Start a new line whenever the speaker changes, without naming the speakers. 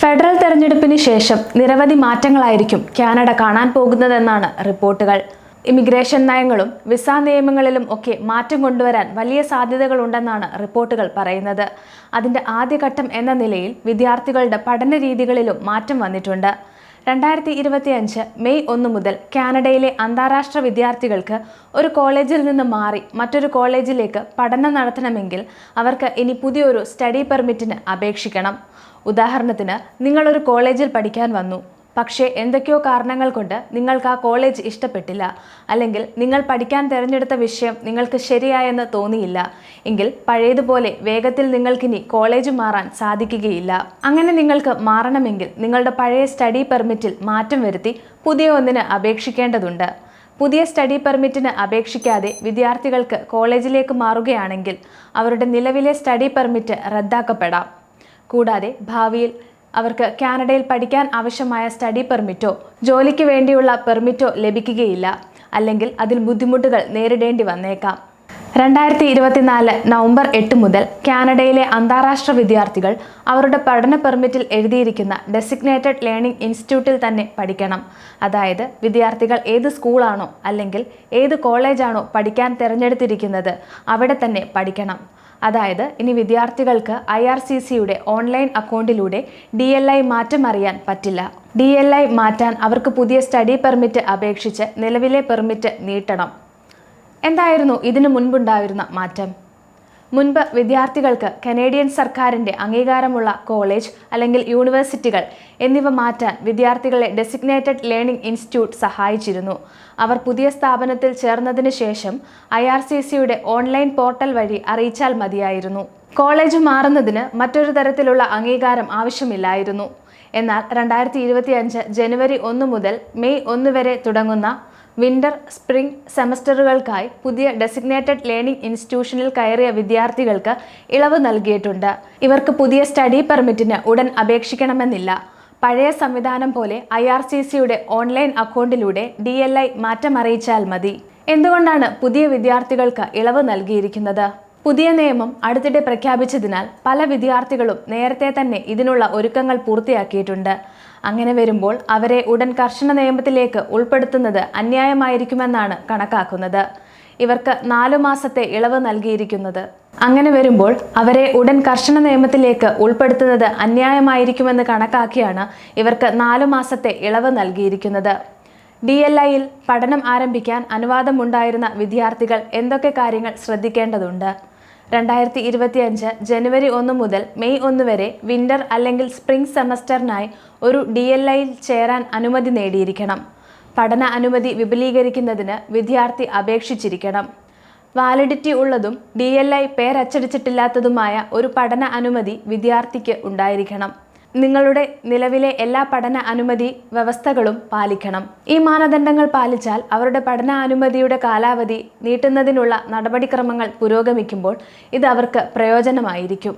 Federal തെരഞ്ഞെടുപ്പിന് ശേഷം നിരവധി മാറ്റങ്ങളായിരിക്കും കാനഡ കാണാൻ പോകുന്നതെന്നാണ് റിപ്പോർട്ടുകൾ. ഇമിഗ്രേഷൻ നയങ്ങളും വിസ നിയമങ്ങളിലും ഒക്കെ മാറ്റം കൊണ്ടുവരാൻ വലിയ സാധ്യതകളുണ്ടെന്നാണ് റിപ്പോർട്ടുകൾ പറയുന്നത്. അതിന്റെ ആദ്യഘട്ടം എന്ന നിലയിൽ വിദ്യാർത്ഥികളുടെ പഠന രീതികളിലും മാറ്റം വന്നിട്ടുണ്ട്. രണ്ടായിരത്തി ഇരുപത്തി അഞ്ച് മെയ് ഒന്ന് മുതൽ കാനഡയിലെ അന്താരാഷ്ട്ര വിദ്യാർത്ഥികൾക്ക് ഒരു കോളേജിൽ നിന്ന് മാറി മറ്റൊരു കോളേജിലേക്ക് പഠനം നടത്തണമെങ്കിൽ അവർക്ക് ഇനി പുതിയൊരു സ്റ്റഡി പെർമിറ്റിന് അപേക്ഷിക്കണം. ഉദാഹരണത്തിന് നിങ്ങളൊരു കോളേജിൽ പഠിക്കാൻ വന്നു. പക്ഷേ എന്തൊക്കെയോ കാരണങ്ങൾ കൊണ്ട് നിങ്ങൾക്ക് ആ കോളേജ് ഇഷ്ടപ്പെട്ടില്ല. അല്ലെങ്കിൽ നിങ്ങൾ പഠിക്കാൻ തിരഞ്ഞെടുത്ത വിഷയം നിങ്ങൾക്ക് ശരിയായെന്ന് തോന്നിയില്ല. എങ്കിൽ പഴയതുപോലെ വേഗത്തിൽ നിങ്ങൾക്കിനി കോളേജ് മാറാൻ സാധിക്കുകയില്ല. അങ്ങനെ നിങ്ങൾക്ക് മാറണമെങ്കിൽ നിങ്ങളുടെ പഴയ സ്റ്റഡി പെർമിറ്റിൽ മാറ്റം വരുത്തി പുതിയ ഒന്നിന് അപേക്ഷിക്കേണ്ടതുണ്ട്. പുതിയ സ്റ്റഡി പെർമിറ്റിന് അപേക്ഷിക്കാതെ വിദ്യാർത്ഥികൾക്ക് കോളേജിലേക്ക് മാറുകയാണെങ്കിൽ അവരുടെ നിലവിലെ സ്റ്റഡി പെർമിറ്റ് റദ്ദാക്കപ്പെടാം. കൂടാതെ ഭാവിയിൽ അവർക്ക് കാനഡയിൽ പഠിക്കാൻ ആവശ്യമായ സ്റ്റഡി പെർമിറ്റോ ജോലിക്ക് വേണ്ടിയുള്ള പെർമിറ്റോ ലഭിക്കുകയില്ല. അല്ലെങ്കിൽ അതിൽ ബുദ്ധിമുട്ടുകൾ നേരിടേണ്ടി വന്നേക്കാം. രണ്ടായിരത്തി ഇരുപത്തിനാല് നവംബർ എട്ട് മുതൽ കാനഡയിലെ അന്താരാഷ്ട്ര വിദ്യാർത്ഥികൾ അവരുടെ പഠന പെർമിറ്റിൽ എഴുതിയിരിക്കുന്ന ഡെസിഗ്നേറ്റഡ് ലേണിംഗ് ഇൻസ്റ്റിറ്റ്യൂട്ടിൽ തന്നെ പഠിക്കണം. അതായത് വിദ്യാർത്ഥികൾ ഏത് സ്കൂളാണോ അല്ലെങ്കിൽ ഏത് കോളേജാണോ പഠിക്കാൻ തിരഞ്ഞെടുത്തിരിക്കുന്നത് അവിടെ തന്നെ പഠിക്കണം. അതായത് ഇനി വിദ്യാർത്ഥികൾക്ക് ഐ ആർ സി സിയുടെ ഓൺലൈൻ അക്കൗണ്ടിലൂടെ ഡി എൽ ഐ മാറ്റം അറിയാൻ പറ്റില്ല. ഡി എൽ ഐ മാറ്റാൻ അവർക്ക് പുതിയ സ്റ്റഡി പെർമിറ്റ് അപേക്ഷിച്ച് നിലവിലെ പെർമിറ്റ് നീട്ടണം. എന്തായിരുന്നു ഇതിനു മുൻപുണ്ടായിരുന്ന മാറ്റം? മുൻപ് വിദ്യാർത്ഥികൾക്ക് കനേഡിയൻ സർക്കാരിന്റെ അംഗീകാരമുള്ള കോളേജ് അല്ലെങ്കിൽ യൂണിവേഴ്സിറ്റികൾ എന്നിവ മാറ്റാൻ വിദ്യാർത്ഥികളെ ഡെസിഗ്നേറ്റഡ് ലേണിംഗ് ഇൻസ്റ്റിറ്റ്യൂട്ട് സഹായിച്ചിരുന്നു. അവർ പുതിയ സ്ഥാപനത്തിൽ ചേർന്നതിന് ശേഷം ഐ ആർ സി സിയുടെ ഓൺലൈൻ പോർട്ടൽ വഴി അറിയിച്ചാൽ മതിയായിരുന്നു. കോളേജ് മാറുന്നതിന് മറ്റൊരു തരത്തിലുള്ള അംഗീകാരം ആവശ്യമില്ലായിരുന്നു. എന്നാൽ രണ്ടായിരത്തി ഇരുപത്തിയഞ്ച് ജനുവരി ഒന്ന് മുതൽ മെയ് ഒന്ന് വരെ തുടങ്ങുന്ന വിന്റർ സ്പ്രിംഗ് സെമസ്റ്ററുകൾക്കായി പുതിയ ഡെസിഗ്നേറ്റഡ് ലേണിംഗ് ഇൻസ്റ്റിറ്റ്യൂഷനിൽ കയറിയ വിദ്യാർത്ഥികൾക്ക് ഇളവ് നൽകിയിട്ടുണ്ട്. ഇവർക്ക് പുതിയ സ്റ്റഡി പെർമിറ്റിന് ഉടൻ അപേക്ഷിക്കണമെന്നില്ല. പഴയ സംവിധാനം പോലെ ഐ ആർ സി സിയുടെ ഓൺലൈൻ അക്കൗണ്ടിലൂടെ ഡി എൽ ഐ മാറ്റം അറിയിച്ചാൽ മതി. എന്തുകൊണ്ടാണ് പുതിയ വിദ്യാർത്ഥികൾക്ക് ഇളവ് നൽകിയിരിക്കുന്നത്? പുതിയ നിയമം അടുത്തിടെ പ്രഖ്യാപിച്ചതിനാൽ പല വിദ്യാർത്ഥികളും നേരത്തെ തന്നെ ഇതിനുള്ള ഒരുക്കങ്ങൾ പൂർത്തിയാക്കിയിട്ടുണ്ട്. അങ്ങനെ വരുമ്പോൾ അവരെ ഉടൻ കർശന നിയമത്തിലേക്ക് ഉൾപ്പെടുത്തുന്നത് അന്യായമായിരിക്കുമെന്നാണ് കണക്കാക്കുന്നത്. ഇവർക്ക് നാലു മാസത്തെ ഇളവ് നൽകിയിരിക്കുന്നത്. അങ്ങനെ വരുമ്പോൾ അവരെ ഉടൻ കർശന നിയമത്തിലേക്ക് ഉൾപ്പെടുത്തുന്നത് അന്യായമായിരിക്കുമെന്ന് കണക്കാക്കിയാണ് ഇവർക്ക് നാലു മാസത്തെ ഇളവ് നൽകിയിരിക്കുന്നത്. ഡി എൽ ഐയിൽ പഠനം ആരംഭിക്കാൻ അനുവാദമുണ്ടായിരുന്ന വിദ്യാർത്ഥികൾ എന്തൊക്കെ കാര്യങ്ങൾ ശ്രദ്ധിക്കേണ്ടതുണ്ട്? രണ്ടായിരത്തി ഇരുപത്തിയഞ്ച് ജനുവരി ഒന്ന് മുതൽ മെയ് ഒന്ന് വരെ വിന്റർ അല്ലെങ്കിൽ സ്പ്രിംഗ് സെമസ്റ്ററിനായി ഒരു ഡി എൽ ഐയിൽ ചേരാൻ അനുമതി നേടിയിരിക്കണം. പഠന അനുമതി വിപുലീകരിക്കുന്നതിന് വിദ്യാർത്ഥി അപേക്ഷിച്ചിരിക്കണം. വാലിഡിറ്റി ഉള്ളതും ഡി എൽ ഐ പേരച്ചടിച്ചിട്ടില്ലാത്തതുമായ ഒരു പഠന അനുമതി വിദ്യാർത്ഥിക്ക് ഉണ്ടായിരിക്കണം. നിങ്ങളുടെ നിലവിലെ എല്ലാ പഠന അനുമതി വ്യവസ്ഥകളും പാലിക്കണം. ഈ മാനദണ്ഡങ്ങൾ പാലിച്ചാൽ അവരുടെ പഠന അനുമതിയുടെ കാലാവധി നീട്ടുന്നതിനുള്ള നടപടിക്രമങ്ങൾ പുരോഗമിക്കുമ്പോൾ ഇത് അവർക്ക് പ്രയോജനമായിരിക്കും.